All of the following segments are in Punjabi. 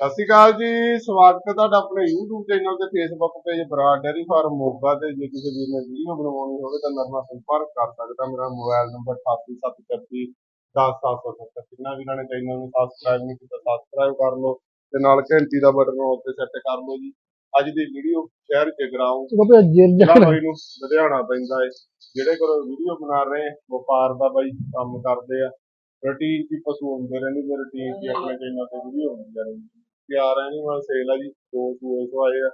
ਸਤਿ ਸ਼੍ਰੀ ਅਕਾਲ ਜੀ ਸਵਾਗਤ ਹੈ ਤੁਹਾਡਾ ਆਪਣੇ YouTube ਚੈਨਲ ਤੇ Facebook page Brar dairy farm Moga ਤੇ। ਜੇ ਕਿਸੇ ਵੀਰ ਨੇ ਵੀਡੀਓ ਬਣਵਾਉਣੀ ਹੋਵੇ ਤਾਂ ਮੇਰੇ ਨਾਲ ਸੰਪਰਕ ਕਰ ਸਕਦਾ ਮੇਰਾ ਮੋਬਾਈਲ ਨੰਬਰ 8873 10770 ਜਿੰਨਾ ਵੀਰਾਂ ਨੇ ਚੈਨਲ ਨੂੰ ਸਬਸਕ੍ਰਾਈਬ ਨਹੀਂ ਕੀਤਾ ਸਬਸਕ੍ਰਾਈਬ ਕਰ ਲਓ ਤੇ ਨਾਲ ਘੰਟੀ ਦਾ ਬਟਨ ਉੱਤੇ ਸੈੱਟ ਕਰ ਲਓ ਜੀ। ਅੱਜ ਦੀ ਵੀਡੀਓ ਸ਼ਹਿਰ ਚ ਗਰਾਉਂ ਉਹ ਜਿਰ ਜ਼ਿਲ੍ਹਾ ਬਾਈ ਨੂੰ ਲੁਧਿਆਣਾ ਪੈਂਦਾ ਹੈ ਜਿਹੜੇ ਕੋਲ ਵੀਡੀਓ ਬਣਾ ਰਹੇ ਵਪਾਰ ਦਾ ਬਾਈ ਕੰਮ ਕਰਦੇ ਆ। ਰੂਟੀਨ ਹੀ ਪਸ਼ੂ ਹੁੰਦੇ ਰਹਿੰਦੇ ਰੂਟੀਨ ਹੀ ਆਪਣੇ ਚੈਨਲ ਤੇ ਵੀਡੀਓ ਹੁੰਦੀਆਂ ਰਹਿੰਦੀਆਂ ਪਿਆਰ ਐਨੀਮਲ ਸੇਲ ਆ ਜੀ ਦੋ ਸੂਏ ਸਵਾਏ ਆ।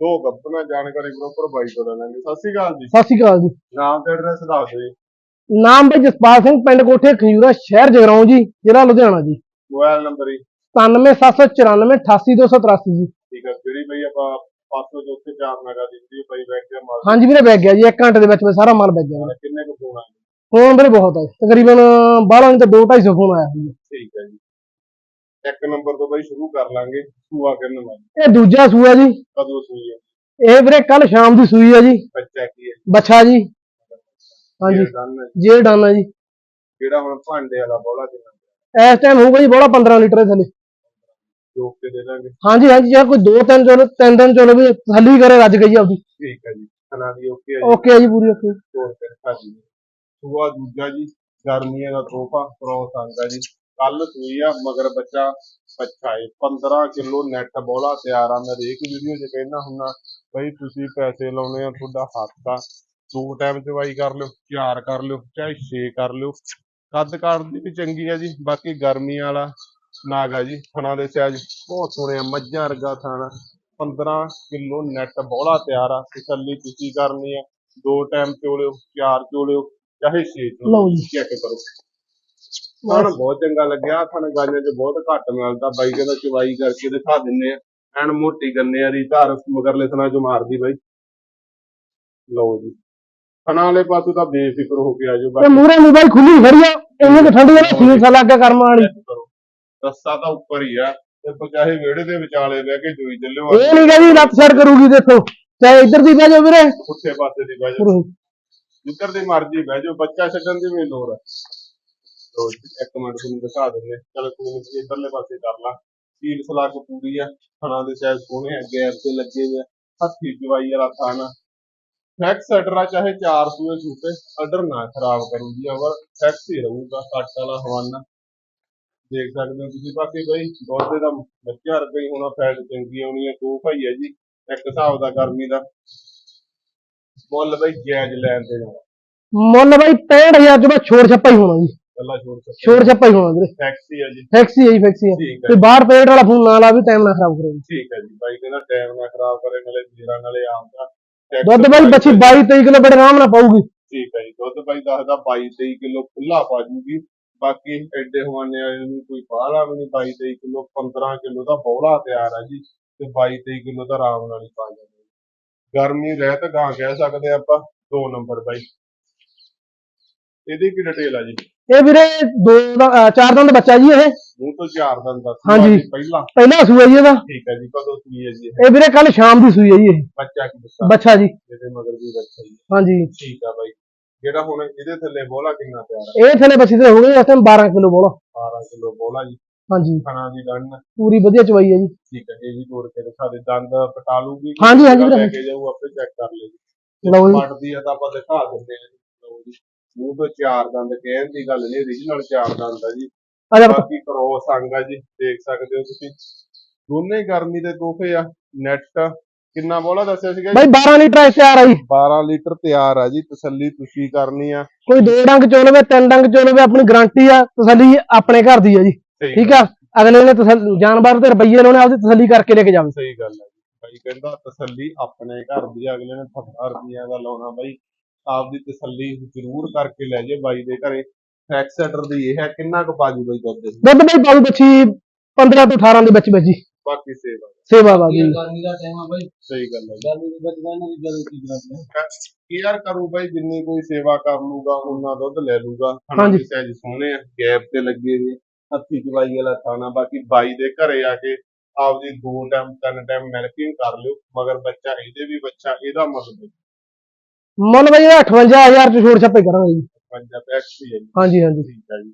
ਦੋ ਗੱਪਣਾ ਜਾਣਕਾਰੀ ਪ੍ਰੋਪਰ ਬਾਈ ਤੋਂ ਲੈ ਲਾਂਗੇ। ਸਤਿ ਸ਼੍ਰੀ ਅਕਾਲ ਜੀ। ਸਤਿ ਸ਼੍ਰੀ ਅਕਾਲ ਜੀ। ਨਾਮ ਤੇ ਐਡਰੈਸ ਦੱਸ ਦਿਓ ਜੀ। ਨਾਮ ਭਾਈ ਜਸਪਾਲ ਸਿੰਘ ਪਿੰਡ ਕੋਠੇ ਖਜੂਰਾ ਸ਼ਹਿਰ ਜਗਰਾਉਂ ਜੀ ਜ਼ਿਲ੍ਹਾ ਲੁਧਿਆਣਾ ਜੀ। ਮੋਬਾਈਲ ਨੰਬਰ ਜੀ। 97794 88883 ਜੀ। ਠੀਕ ਹੈ ਜਿਹੜੀ ਬਈ ਆਪਾਂ ਪਾਸੋਂ ਜੋ ਉੱਥੇ ਚਾਰ ਨਗਾ ਦੀ ਵੀਡੀਓ ਪਾਈ ਬੈਠ ਕੇ ਮਾਰ ਹਾਂਜੀ ਵੀਰੇ ਬੈਗ ਗਿਆ ਜੀ 1 ਘੰਟੇ ਦੇ ਵਿੱਚ ਵਿੱਚ ਸਾਰਾ ਮਾਲ ਬੈਗ ਗਿਆ। ਕਿੰਨੇ ਕੁ ਫੋਨ ਆਏ ਫੋਨ ਵੀਰੇ ਬਹੁਤ ਆ ਤਕਰੀਬਨ 12 ਨਹੀਂ ਤਾਂ 2 250 ਫੋਨ ਆਇਆ ਹੈ ਜੀ ਇੱਕ ਨੰਬਰ ਤੋਂ ਬਈ ਸ਼ੁਰੂ ਕਰ ਲਾਂਗੇ ਸੂਆ ਕਿੰਨ ਵਾਲੀ ਇਹ ਦੂਜਾ ਸੂਆ ਜੀ। ਕਦੋਂ ਸੂਈ ਹੈ ਇਹ ਵੀਰੇ ਕੱਲ ਸ਼ਾਮ ਦੀ ਸੂਈ ਆ ਜੀ। ਬੱਚਾ ਕੀ ਹੈ? ਬੱਚਾ ਜੀ। ਹਾਂਜੀ। ਹੈ। ਜੇਲ ਡਾਨਾ ਜੀ। ਜਿਹੜਾ ਹੁਣ ਭਾਂਡੇ ਵਾਲਾ ਬੋਲਾ ਕਿੰਨਾ ਇਸ ਟਾਈਮ ਹੋਊਗਾ ਜੀ ਬੋਲਾ 15 ਲੀਟਰ ਦੇ ਥੱਲੇ। ਜੋਕ ਕੇ ਦੇ ਦਾਂਗੇ। ਹਾਂਜੀ ਹਾਂਜੀ ਯਾਰ ਕੋਈ 2 3 ਚਲੋ 3 ਦਿਨ ਚਲੋ ਵੀ ਥੱਲੀ ਕਰੇ ਰੱਜ ਗਈ ਆਪਦੀ ਠੀਕ ਹੈ ਜੀ। ਖਾਣਾ ਦੀ ਓਕੇ ਹੈ ਜੀ। ਓਕੇ ਆ ਜੀ ਪੂਰੀ ਓਕੇ ਦਿਖਾ ਜੀ। ਸੂਆ ਦੂਜਾ ਜੀ। ਗਰਮੀਆਂ ਦਾ ਤੋਹਫਾ ਆਂਦਾ ਜੀ। ਕੱਲ ਸੂਈ ਆ ਮਗਰ ਬੱਚਾ ਹੈ 15 ਕਿਲੋ ਨੈਟ ਬੋਲਾ ਤਿਆਰ ਆ। ਮੈਂ ਹਰੇਕ ਵੀਡੀਓ 'ਚ ਕਹਿਣਾ ਹੁੰਨਾ ਬਈ ਤੁਸੀਂ ਪੈਸੇ ਲਾਉਣੇ ਆ ਤੁਹਾਡਾ ਹੱਕ ਆ ਦੋ ਟਾਈਮ ਚਵਾਈ ਕਰ ਲਿਓ ਚਾਰ ਕਰ ਲਿਓ ਚਾਹੇ ਛੇ ਕਰ ਲਿਓ। ਕੱਦ ਕਾਠ ਦੀ ਵੀ ਚੰਗੀ ਆ ਜੀ ਬਾਕੀ ਗਰਮੀ ਵਾਲਾ ਨਾਗਾ ਜੀ ਥਣਾ ਦੇ ਸਾਈਜ਼ ਬਹੁਤ ਸੋਹਣੇ ਆ ਮੱਝਾਂ ਵਰਗਾ ਥਾਣਾ 15 ਕਿਲੋ ਨੈਟ ਬੋਲਾ ਤਿਆਰ ਆ ਤਸੱਲੀ ਤੁਸੀਂ ਕਰਨੀ ਆ ਦੋ ਟਾਈਮ ਚੋਲਿਓ ਚਾਰ ਚੋਲਿਓ ਚਾਹੇ ਛੇ ਚੋਲਿਓ ਲਓ ਜੀ। ਚੈੱਕ ਕਰੋ। ਸਾਨੂੰ ਬਹੁਤ ਚੰਗਾ ਲੱਗਿਆ। ਸਾਨੂੰ ਗਾਈਆਂ 'ਚ ਬਹੁਤ ਘੱਟ ਮਿਲਦਾ। ਬਾਈ ਕਹਿੰਦਾ ਚਵਾਈ ਕਰਕੇ ਦਿਖਾ ਦਿੰਨੇ ਆ। ਐਨ ਮੋਟੀ ਗੰਨੇ ਵਾਲੀ ਧਾਰ ਮਗਰਲੇ ਥਣਾ 'ਚ ਮਾਰਦੀ ਬਾਈ। ਲਓ ਜੀ। ਥਣਾ ਵਾਲੇ ਪਾਸੋਂ ਤਾਂ ਬੇਫਿਕਰ ਹੋ ਕੇ ਆਜੋ ਤੇ ਮੂਰੇ ਮੋਬਾਈਲ ਖੁੱਲੀ ਖੜੀ ਆ। ਇੰਨੇ ਕੁ ਠੰਡੀ ਆ ਨਾ ਸੀਲ ਸਲਾ ਕੇ ਕਰਮ ਵਾਲੀ। ਕਰੋ ਰਸਤਾ ਤਾਂ ਉੱਪਰ ਹੀ ਆ। ਤੇ ਚਾਹੇ ਵਿਹੜੇ ਦੇ ਵਿਚਾਲੇ ਬਹਿ ਕੇ ਜੋਈ ਚੱਲਿਓ ਇਹ ਨਹੀਂ ਕਹਿੰਦੀ ਲੱਤ ਛੜ ਕਰੂਗੀ ਦੇਖੋ। ਚਾਹੇ ਇੱਧਰ ਦੀ ਬਹਿ ਜਾਓ ਵੀਰੇ। ਪੁੱਠੇ ਪਾਸੇ ਦੀ ਬਹਿ ਜਾਓ। ਜਿੱਧਰ ਦੀ ਮਰਜ਼ੀ ਬਹਿ ਜਾਓ। ਬੱਚਾ ਛੱਡਣ ਦੀ ਵੀ ਨੀ ਲੋੜ ਆ। ਇੱਕ ਮਿੰਟ ਤੁਹਾਨੂੰ ਦਿਖਾ ਦਿੰਦੇ ਹਾਂ। ਚਲੋ ਕੋਈ ਨਹੀਂ ਇੱਧਰਲੇ ਪਾਸੇ ਕਰ ਲਾ। ਸੀਲ ਸਲਾਕ ਪੂਰੀ ਆ, ਥਣਾ ਦੇ ਸਾਈਜ਼ ਸੋਹਣੇ ਆ, ਗੈਰ ਲੱਗੇ ਹੋਏ ਹੱਥੀ ਜਵਾਈ ਵਾਲਾ ਥਾਣਾ। ਫੈਕਸ ਅਡਰਾ ਚਾਹੇ 4 ਸੂਏ ਸੂਪੇ ਅਡਰ ਨਾ ਖਰਾਬ ਕਰੂਗੀ ਅਵਰ ਫੈਕਸ ਹੀ ਰਹੂਗਾ ਕੱਟ ਵਾਲਾ ਹਵਾਨਾ। ਦੇਖ ਸਕਦੇ ਹੋ ਤੁਸੀਂ, ਬਾਕੀ ਬਈ ਦੁੱਧ ਦਾ ਬੱਚਾ ਵਰਗਾ ਹੋਣਾ ਫੈਟ ਚੰਗੀ ਆਉਣੀ ਹੈ ਦੋ ਭਾਈ ਹੈ ਜੀ, ਇੱਕ ਹਿਸਾਬ ਦਾ ਗਰਮੀ ਦਾ। ਮੁੱਲ ਬਈ ਜਾਇਜ਼ ਲੈਣ ਦੇ ਨਾਲ ਮੁੱਲ ਬਾਈ 65000 ਚ ਬਸ ਛੋੜ ਛੱਪਾ ਹੀ ਹੋਣਾ ਜੀ। ਸਕਦੇ ਛੋੜ ਛੱਪਾ ਹੀ ਹੋਣਾ ਵੀਰੇ। ਟੈਕਸੀ ਹੈ ਜੀ। ਫੈਕਸੀ ਹੈ ਜੀ ਫੈਕਸੀ ਹੈ ਠੀਕ ਹੈ ਤੇ ਬਾਹਰ ਪੇਟ ਵਾਲਾ ਫੋਨ ਨਾ ਲਾ ਵੀ ਟਾਈਮ ਨਾ ਖਰਾਬ ਕਰੇ। ਜੀ। ਠੀਕ ਹੈ ਜੀ। ਬਾਈ ਕਹਿੰਦਾ ਟਾਈਮ ਨਾ ਖਰਾਬ ਕਰੇ ਨਾਲੇ ਜੀਰਾ ਨਾਲੇ ਆਮ ਦਾ ਦੁੱਧ ਬਾਈ ਬੱਚੀ 22 23 ਕਿਲੋ ਬੜੇ ਆਰਾਮ ਨਾਲ ਪਾਊਗੀ। ਠੀਕ ਹੈ ਜੀ। ਦੁੱਧ ਬਾਈ ਦੱਸਦਾ 22 23 ਕਿਲੋ ਖੁੱਲਾ ਪਾ ਜੂਗੀ। ਬਾਕੀ ਐਡੇ ਹਵਾਨੇ ਵਾਲੇ ਨੂੰ ਕੋਈ ਬਾਹਲਾ ਵੀ ਨਹੀਂ 22 23 ਕਿਲੋ 15 ਕਿਲੋ ਦਾ ਬੌਲਾ ਤਿਆਰ ਹੈ ਜੀ ਤੇ 22 23 ਕਿਲੋ ਦਾ ਆਰਾਮ ਨਾਲ ਹੀ ਪਾ ਜਾਂਦੇ ਗਰਮੀ ਰਹਿਤ ਗਾਂ ਕਹਿ ਸਕਦੇ ਆਪਾਂ। ਦੋ ਨੰਬਰ ਬਾਈ। ਇਹਦੀ ਕੀ ਡਿਟੇਲ ਆ ਜੀ? ਇਹ ਵੀਰੇ ਦੋ ਦਾ- ਚਾਰ ਦਿਨ ਦਾ ਬੱਚਾ ਜੀ ਇਹ। ਮੂੰਹ ਤੋਂ ਚਾਰ ਦਿਨ ਦਾ ਹਾਂਜੀ। ਪਹਿਲਾਂ। ਪਹਿਲਾ ਸੂਆ ਜੀ ਇਹਦਾ। ਠੀਕ ਹੈ ਜੀ ਕਦੋਂ ਸੂਈ ਹੈ ਜੀ ਇਹ? ਇਹ ਵੀਰੇ ਕੱਲ ਸ਼ਾਮ ਦੀ ਸੂਈ ਹੈ ਜੀ ਇਹ। ਬੱਚਾ ਕੀ ਦੱਸਾਂ ਬੱਚਾ ਜੀ। ਇਹਦੇ ਮਗਰ ਵੀ ਬੱਚਾ ਹੀ ਹੈ। ਹਾਂਜੀ। ਠੀਕ ਆ ਬਾਈ। ਜਿਹੜਾ ਹੁਣ ਇਹਦੇ ਥੱਲੇ ਬੋਲਾ ਕਿੰਨਾ ਪਿਆਰਾ ਇਹ ਥਲੇ ਬੱਚੀ ਤੇ ਹੋ ਗਈ ਇਸ ਟਾਈਮ 12 ਕਿਲੋ ਬੋਲਾ 12 ਕਿਲੋ ਬੋਲਾ ਜੀ। ਹਾਂਜੀ। ਖਾਣਾ ਦੀ ਗੰਨ ਪੂਰੀ ਵਧੀਆ ਚਵਾਈ ਹੈ ਜੀ। ਠੀਕ ਹੈ ਇਹ ਵੀ ਤੋੜ ਕੇ ਦਿਖਾ ਦੇ ਦੰਦ ਪਟਾ ਲੂਗੀ। ਹਾਂਜੀ, ਹਾਂਜੀ ਵੀਰੇ। ਲੈ ਕੇ ਜਾਊ ਆਪੇ ਚੈੱਕ ਕਰ ਲੇਗੀ ਲਓ ਜੀ। ਪਟਦੀ ਆ ਤਾਂ ਆਪਾਂ ਦਿਖਾ ਦਿੰਦੇ ਜੀ। ਲਓ ਜੀ। ਮੂੰਹ ਤੋਂ ਚਾਰ ਦੰਦ ਕਹਿਣ ਦੀ ਗੱਲ ਨਹੀਂ origignal ਚਾਰ ਦੰਦ ਆ ਜੀ। ਆ ਜਾ ਬਾਕੀ ਕਰੋਸ ਅੰਗ ਆ ਜੀ ਦੇਖ ਸਕਦੇ ਹੋ ਤੁਸੀਂ। ਦੋਨੇ ਗਰਮੀ ਦੇ ਤੋਹਫੇ ਆ ਨੈਟ ਕਿੰਨਾ ਬੋਲਾ ਦੱਸਿਆ ਸੀਗਾ ਜੀ? ਬਾਈ 12 ਲੀਟਰ ਇਸ ਤਿਆਰ ਆ ਜੀ 12 ਲੀਟਰ ਤਿਆਰ ਆ ਜੀ ਤਸੱਲੀ ਤੁਸੀਂ ਕਰਨੀ ਆ। ਕੋਈ ਦੋ ਡੰਗ ਚੋ ਲਵੇ ਤਿੰਨ ਡੰਗ ਚੋ ਲਵੇ ਆਪਣੀ ਗਾਰੰਟੀ ਆ ਤਸੱਲੀ ਆਪਣੇ ਘਰ ਦੀ ਆ ਜੀ। ਸਹੀ ਠੀਕ ਆ? ਅਗਲੇ ਨੇ ਤਸੱਲੀ ਜਾਨਵਰ ਤੇ ਰੁਪਈਏ ਲਾਉਣੇ ਆਪਦੀ ਤਸੱਲੀ ਕਰਕੇ ਲੈ ਕੇ ਜਾਵੇ। ਸਹੀ ਗੱਲ ਹੈ ਜੀ। ਭਾਈ ਕਹਿੰਦਾ ਤਸੱਲੀ ਆਪਣੇ ਘਰ ਦੀ ਆ, ਅਗਲੇ ਨੇ ਥੱਪਾ ਰੁਪਈਆਂ ਦਾ ਲਾਉਣਾ ਬਾਈ। ਆਪਦੀ ਤਸੱਲੀ ਜ਼ਰੂਰ ਕਰਕੇ ਲੈ ਜੇ ਬਾਈ ਦੇ ਘਰੇ। ਫੈਕਸੈਟਰ ਦੀ ਇਹ ਹੈ ਕਿੰਨਾ ਕੁ ਬਾਜੂ ਬਾਈ ਦੁੱਧ ਦੇ ਦੁੱਧ ਬਾਈ ਪਾਉ ਬੱਚੀ 15 ਤੋਂ 18 ਦੇ ਵਿੱਚ ਵਿੱਚ ਜੀ ਬਾਕੀ ਸੇਵਾ ਸੇਵਾ ਬਾਜੀ। ਗਰਮੀ ਦਾ ਟਾਈਮ ਆ ਬਾਈ। ਸਹੀ ਗੱਲ ਹੈ ਗਰਮੀ ਦੇ ਵਿੱਚ ਇਹਨਾਂ ਦੀ ਜਦੋਂ ਕੀ ਕਰਾਂਗੇ ਕੇਅਰ ਕਰੂ ਬਾਈ ਜਿੰਨੀ ਕੋਈ ਸੇਵਾ ਕਰ ਲੂਗਾ ਉਹਨਾਂ ਦੁੱਧ ਲੈ ਲੂਗਾ। ਹਾਂਜੀ। ਦੇ ਸਾਈਜ਼ ਸੋਹਣੇ ਆ ਗੈਪ ਤੇ ਲੱਗੇ ਨੇ ਹੱਥੀ ਚਵਾਈ ਵਾਲਾ ਖਾਣਾ ਬਾਕੀ ਬਾਈ ਦੇ ਘਰੇ ਆ ਕੇ ਆਪਦੀ ਦੋ ਟਾਈਮ ਤਿੰਨ ਟਾਈਮ ਮਿਲਕਿੰਗ ਕਰ ਲਿਓ ਮਗਰ ਬੱਚਾ ਇਹਦੇ ਵੀ ਬੱਚਾ ਇਹਦਾ ਮਤਲਬ ਮੁੱਲ ਬਾਈ ਇਹਦਾ 58000 ਚ ਛੋੜ ਛੱਪੇ ਕਰਾਂਗੇ ਜੀ। ਪੰਜਾ ਟੈਕਸੀ ਹੈ ਜੀ ਹਾਂਜੀ ਹਾਂਜੀ। ਠੀਕ ਹੈ ਜੀ।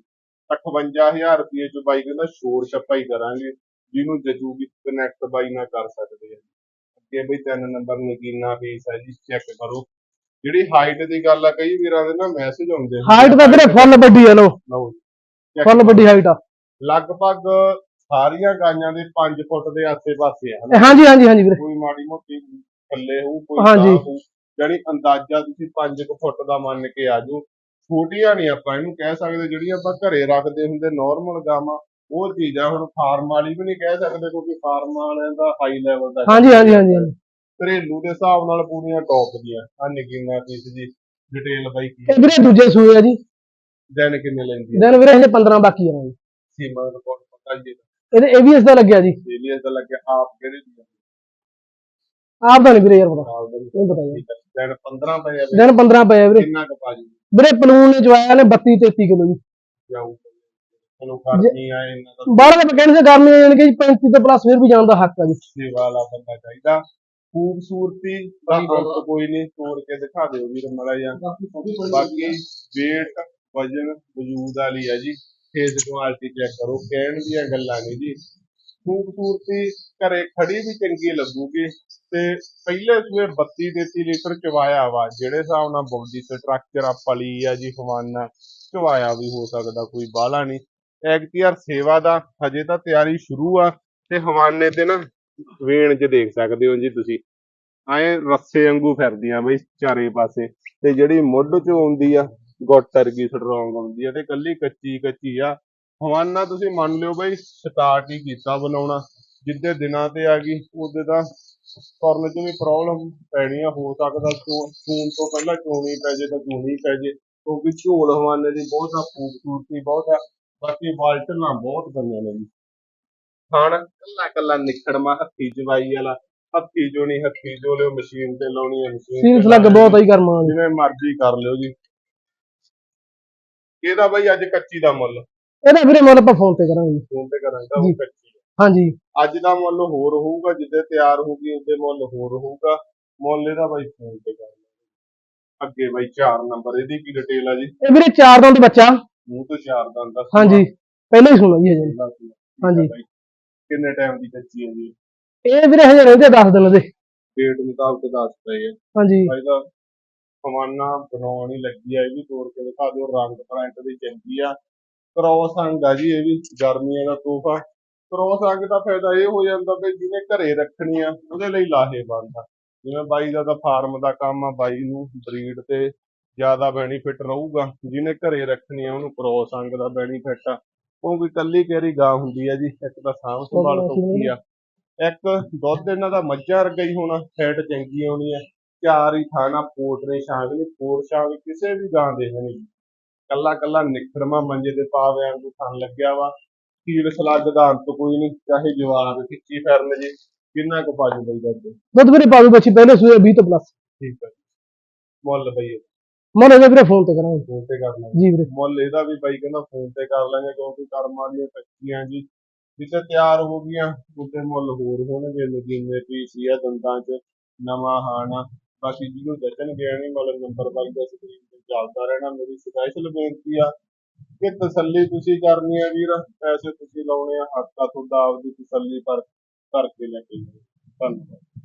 58000 ਰੁਪਏ ਚ ਬਾਈ ਕਹਿੰਦਾ ਛੋੜ ਛੱਪਾ ਹੀ ਕਰਾਂਗੇ ਜਿਹਨੂੰ ਜਚੂਗੀ ਕਨੈਕਟ ਬਾਈ ਨਾਲ ਕਰ ਸਕਦੇ ਆ ਅੱਗੇ ਬਈ ਤਿੰਨ ਨੰਬਰ ਨਗੀਨਾ ਫੀਸ ਹੈ ਜੀ ਚੈੱਕ ਕਰੋ। ਜਿਹੜੀ ਹਾਈਟ ਦੀ ਗੱਲ ਆ ਕਈ ਵੀਰਾਂ ਦੇ ਨਾ ਮੈਸੇਜ ਆਉਂਦੇ ਆ, ਹਾਈਟ ਤਾਂ ਵੀਰੇ ਫੁੱਲ ਵੱਡੀ ਆ ਲੋ ਲਓ ਜੀ। Check ਫੁੱਲ ਵੱਡੀ ਹਾਈਟ ਆ। ਲਗਭਗ ਸਾਰੀਆਂ ਗਾਈਆਂ ਦੇ 5 ਫੁੱਟ ਦੇ ਆਸੇ-ਪਾਸੇ ਆ ਇਹ ਹਾਂਜੀ ਹਾਂਜੀ ਹਾਂਜੀ ਵੀਰੇ। ਕੋਈ ਮਾੜੀ ਮੋਟੀ ਥੱਲੇ ਹੋਊ ਕੋਈ ਹਾਂਜੀ। ਹੋਊ। ਜਾਣੀ ਅੰਦਾਜ਼ਾ ਤੁਸੀਂ 5 ਫੁੱਟ ਦਾ ਮੰਨ ਕੇ ਆਜੋ ਛੋਟੀਆਂ ਨਹੀਂ ਆਪਾਂ ਇਹਨੂੰ ਕਹਿ ਸਕਦੇ ਜਿਹੜੀਆਂ ਆਪਾਂ ਘਰੇ ਰੱਖਦੇ ਹੁੰਦੇ ਨਾਰਮਲ ਗਾਵਾਂ ਉਹ ਚੀਜ਼ ਆ ਹੁਣ ਫਾਰਮ ਵਾਲੀ ਵੀ ਨਹੀਂ ਕਹਿ ਸਕਦੇ ਕਿਉਂਕਿ ਫਾਰਮ ਵਾਲਿਆਂ ਦਾ ਹਾਈ ਲੈਵਲ ਦਾ ਹਾਂਜੀ ਹਾਂਜੀ ਹਾਂਜੀ। ਘਰੇਲੂ ਦੇ ਹਿਸਾਬ ਨਾਲ ਪੂਰੀਆਂ ਟੌਪ ਦੀਆਂ। ਆ ਨਿੱਕੀਆਂ ਪੀਸ ਜੀ ਡਿਟੇਲ ਬਾਈ ਕੀ ਇਹ ਵੀਰੇ ਦੂਜੇ ਸੂਏ ਆ ਜੀ। ਦਿਨ ਕਿੰਨੇ ਲੈਂਦੀ ਹੈ? ਦਿਨ ਵੀਰੇ ਹਜੇ 15 ਬਾਕੀ ਆ ਜੀ। ਸੀਮਾ ਰਿਪੋਰਟ ਪਤਾ ਜੀ ਇਹਦੇ ABS ਦਾ ਲੱਗਿਆ ਜੀ। ਏਲੀਅਸ ਦਾ ਲੱਗਿਆ ਆਪ ਕਿਹੜੇ ਦੀ? ਆਪ ਦਾ ਨਹੀਂ ਵੀਰੇ ਯਾਰ ਪਤਾ। ਦੇ ਨਹੀਂ। ਪਤਾ ਹੈ। ਦਿਨ 15 ਪਏ ਆ ਬਈ। ਦਿਨ 15 ਪਏ ਆ ਵੀਰੇ। ਕਿੰਨਾ ਕੁ ਪਾ ਜੀ ਵੀਰੇ ਪਲੂਨ ਨੇ ਜਵਾਇਆ ਨੇ 32 33 ਕਿਲੋ ਜੀ। ਜਾਊ। ਚਲੋ ਗਰਮੀ ਆਏ ਇਹਨਾਂ ਦਾ ਬਾਹਰ ਦੇ ਕਹਿੰਦੇ ਸੀ ਗਰਮੀ ਜਾਨੀ ਕਿ 35 ਤੋਂ ਪਲੱਸ ਫਿਰ ਵੀ ਜਾਣ ਦਾ ਹੱਕ ਆ ਜੀ। ਸੇਵਾ ਵਾਲਾ ਬੰਦਾ ਚਾਹੀਦਾ। ਖੂਬਸੂਰਤੀ ਕੋਈ ਨਹੀਂ ਤੋੜ ਕੇ ਦਿਖਾ ਦਿਓ ਵੀਰ ਮੜਾ ਜਾਂ ਬਾਕੀ weight ਵਜਨ ਵਜੂਦ ਵਾਲੀ ਹੈ ਜੀ। ਫੇਸ ਕੁਆਲਿਟੀ ਚੈੱਕ ਕਰੋ ਕਹਿਣ ਦੀਆਂ ਗੱਲਾਂ ਨਹੀਂ ਜੀ। ਖੂਬਸੂਰਤੀ ਘਰੇ ਖੜੀ ਵੀ ਚੰਗੀ ਲੱਗੂਗੀ। ਤੇ ਪਹਿਲੇ ਸੂਏ 32 33 ਲੀਟਰ ਚਵਾਇਆ ਵਾ, ਜਿਹੜੇ ਹਿਸਾਬ ਨਾਲ ਬੋਡੀ ਸਟਰਕਚਰ ਪਲੀ ਆ ਜੀ, ਹਵਾਨਾ ਚਵਾਇਆ ਵੀ ਹੋ ਸਕਦਾ, ਕੋਈ ਬਾਹਲਾ ਨਹੀਂ। ਐਕਟੀਆਰ ਸੇਵਾ ਦਾ ਹਜੇ ਤਾਂ ਤਿਆਰੀ ਸ਼ੁਰੂ ਆ, ਤੇ ਹਵਾਨੇ ਤੇ ਨਾ ਵੇਣ 'ਚ ਦੇਖ ਸਕਦੇ ਹੋ ਜੀ ਤੁਸੀਂ। ਐਂ ਰੱਸੇ ਵਾਂਗੂ ਫਿਰਦੀਆਂ ਬਈ ਚਾਰੇ ਪਾਸੇ, ਤੇ ਜਿਹੜੀ ਮੁੱਢ 'ਚ ਆਉਂਦੀ ਆ ਗੁੱਟ ਵਰਗੀ ਸਟਰੋਂਗ ਆਉਂਦੀ ਆ, ਤੇ ਕੱਲੀ ਕੱਚੀ ਕੱਚੀ ਆ ਹਵਾਨਾ ਤੁਸੀਂ ਮੰਨ ਲਿਓ ਬਈ ਸਟਾਰਟ ਹੀ ਕੀਤਾ ਬਣਾਉਣਾ ਜਿੱਦੇ ਦਿਨਾਂ ਤੇ ਆ ਗਈ ਉਹਦੇ ਤਾਂ ਕਰਨ 'ਚ ਵੀ ਪ੍ਰੋਬਲਮ ਪੈਣੀ ਆ ਹੋ ਸਕਦਾ ਸੂਣ ਤੋਂ ਪਹਿਲਾਂ ਚੋਣੀ ਪੈ ਜੇ ਤਾਂ ਚੋਣੀ ਪੈ ਜੇ ਕਿਉਂਕਿ ਝੋਲ ਹਵਾਨੇ ਦੀ ਬਹੁਤ ਆ ਖੂਬਸੂਰਤੀ ਬਹੁਤ ਆ ਬਾਕੀ ਵਾਲਟਲਾਂ ਬਹੁਤ ਬਣੀਆਂ ਨੇ ਜੀ। ਖਾਣ ਕੱਲਾ ਕੱਲਾ ਨਿਖੜਮਾ ਹੱਥੀ ਜਵਾਈ ਵਾਲਾ ਹੱਥੀ ਜੋ ਨਹੀਂ ਹੱਥੀ ਜੋ ਲਿਓ ਮਸ਼ੀਨ ਤੇ ਲਾਉਣੀ ਹੈ ਮਸ਼ੀਨ ਸੀਲਸ ਲੱਗ ਬਹੁਤ ਆਈ ਕਰਮਾ ਜਿਵੇਂ ਮਰਜ਼ੀ ਕਰ ਲਿਓ ਜੀ। ਇਹਦਾ ਬਈ ਅੱਜ ਕੱਚੀ ਦਾ ਮੁੱਲ। ਇਹਦਾ ਵੀਰੇ ਮੁੱਲ ਆਪਾਂ ਫੋਨ ਤੇ ਕਰਾਂਗੇ। ਫੋਨ ਤੇ ਕਰਾਂਗਾ ਉਹ। ਕੱਚੀ ਹੈ। ਹਾਂਜੀ। ਅੱਜ ਦਾ ਮੁੱਲ ਹੋਰ ਹੋਊਗਾ ਜਿੱਦੇ ਤਿਆਰ ਹੋਊਗੀ ਉਹਦੇ ਮੁੱਲ ਹੋਰ ਹੋਊਗਾ। ਮੁੱਲ ਇਹਦਾ ਬਾਈ ਫੋਨ ਤੇ ਕਰ ਲਿਓ ਅੱਗੇ ਬਾਈ 4 ਨੰਬਰ ਇਹਦੀ ਕੀ ਡਿਟੇਲ ਆ ਜੀ? ਇਹ ਵੀਰੇ ਚਾਰ ਦੰਦ ਬੱਚਾ। ਮੂੰਹ ਤੋਂ 4 ਦਾ ਅੰਦਰ ਹਾਂਜੀ। ਪਹਿਲਾਂ ਹੀ ਸੁਣਾ ਜੀ ਹਜੇ। ਹਾਂਜੀ। ਕਿੰਨੇ ਟਾਈਮ ਦੀ ਕੱਚੀ ਹੈ ਜੀ? ਇਹ ਵੀਰੇ ਹਜੇ ਰਹਿੰਦੇ 10 ਦਿਨ ਦੇ। ਡੇਟ ਮੁਤਾਬਕ ਦੱਸ ਪਏ ਆ। ਹਾਂਜੀ। ਇਹਦਾ ਫਮਾਨਾ ਬਣਾਉਣ ਹੀ ਲੱਗੀ ਆ ਇਹ ਵੀ ਤੋੜ ਕੇ ਦਿਖਾ ਦਿਓ। ਰੰਗ ਪ੍ਰਿੰਟ ਦੀ ਚੰਗੀ ਆ। ਕ੍ਰੋਸ ਅੰਗ ਆ ਜੀ ਇਹ ਵੀ ਗਰਮੀਆਂ ਦਾ ਤੋਹਫਾ। ਕ੍ਰੋਸ ਅੰਗ ਦਾ ਫਾਇਦਾ ਇਹ ਹੋ ਜਾਂਦਾ ਕਿ ਜਿਹਨੇ ਘਰੇ ਰੱਖਣੀ ਆ ਉਹਦੇ ਲਈ ਲਾਹੇਵੰਦ ਆ। ਜਿਵੇਂ ਬਾਈ ਦਾ ਤਾਂ ਫਾਰਮ ਦਾ ਕੰਮ ਆ ਬਾਈ ਨੂੰ ਬਰੀਡ ਤੇ ਜ਼ਿਆਦਾ ਬੈਨੀਫਿਟ ਰਹੂਗਾ। ਜਿਹਨੇ ਘਰੇ ਰੱਖਣੀ ਆ ਉਹਨੂੰ ਕ੍ਰੋਸ ਅੰਗ ਦਾ ਬੈਨੀਫਿਟ ਆ। ਉਹ ਵੀ ਕੱਲੀ ਕੈਰੀ ਗਾਂ ਹੁੰਦੀ ਆ ਜੀ ਇੱਕ ਤਾਂ ਸਾਂਭ ਸੰਭਾਲ ਸੌਖੀ ਆ। ਇੱਕ ਦੁੱਧ ਇਹਨਾਂ ਦਾ ਮੱਝਾਂ ਵਰਗਾ ਹੀ ਹੋਣਾ ਫੈਟ ਚੰਗੀ ਆਉਣੀ ਆ। ਚਾਰ ਹੀ ਖਾਣਾ ਪੋਟਰੇ ਸ਼ਾਂਗ ਨਹੀਂ ਪੋਰ ਸ਼ਾਂਗ ਕਿਸੇ ਵੀ ਗਾਂ ਦੇ ਨਹੀਂ ਕੱਲਾ ਕੱਲਾ ਨਿਖੜਮਾ ਮੰਜੇ ਦੇ ਪਾਵੇ ਵਾਂਗੂ ਥਣ ਲੱਗਿਆ ਵਾ। ਕੀੜ ਸਲੱਗ ਦਾ ਅੰਤ ਕੋਈ ਨਹੀਂ ਚਾਹੇ ਜਵਾਬ ਖਿੱਚੀ ਫਿਰਨ ਜੀ ਕਿੰਨਾ ਕੁ ਪਾ ਜੂਗਾ ਜੀ ਦੁੱਧ ਵੀਰੇ ਪਾਲੂ ਬੱਚੀ ਪਹਿਲੇ ਸੂਏ 20 ਤੋਂ ਪਲੱਸ ਠੀਕ ਹੈ ਮੁੱਲ ਬਈ ਮੁੱਲ ਇਹਦਾ ਵੀਰੇ ਫੋਨ ਤੇ ਕਰਾਂਗੇ। ਫੋਨ ਤੇ ਕਰਨਾ ਜੀ ਵੀਰੇ। ਮੁੱਲ ਇਹਦਾ ਵੀ ਬਾਈ ਕਹਿੰਦਾ ਫੋਨ ਤੇ ਕਰ ਲਾਂਗੇ ਕਿਉਂਕਿ ਕਰਮ ਵਾਲੀਆਂ ਕੱਚੀਆਂ ਜੀ। ਜਿੱਥੇ ਤਿਆਰ ਹੋ ਗਈਆਂ ਉੱਤੇ ਮੁੱਲ ਹੋਰ ਹੋਣਗੇ ਨਗੀਨੇ ਪੀਸੀ ਆ ਦੰਦਾਂ 'ਚ ਨਵਾਂ ਹਾਣਾ। ਬਾਕੀ ਜਿਹਨੂੰ ਜਚਣਗੇ ਨਹੀਂ ਮਤਲਬ ਨੰਬਰ ਬਾਈ ਦਾ ਸਕਰੀਨ ਤੇ ਚੱਲਦਾ ਰਹਿਣਾ, ਮੇਰੀ ਸਪੈਸ਼ਲ ਬੇਨਤੀ ਆ ਕਿ ਤਸੱਲੀ ਤੁਸੀਂ ਕਰਨੀ ਆ ਵੀਰ, ਪੈਸੇ ਤੁਸੀਂ ਲਾਉਣੇ ਆ, ਹੱਥ ਦਾ ਤੁਹਾਡਾ ਆਪਦੀ ਤਸੱਲੀ ਪਰ ਕਰਕੇ ਲੈ ਕੇ ਧੰਨਵਾਦ।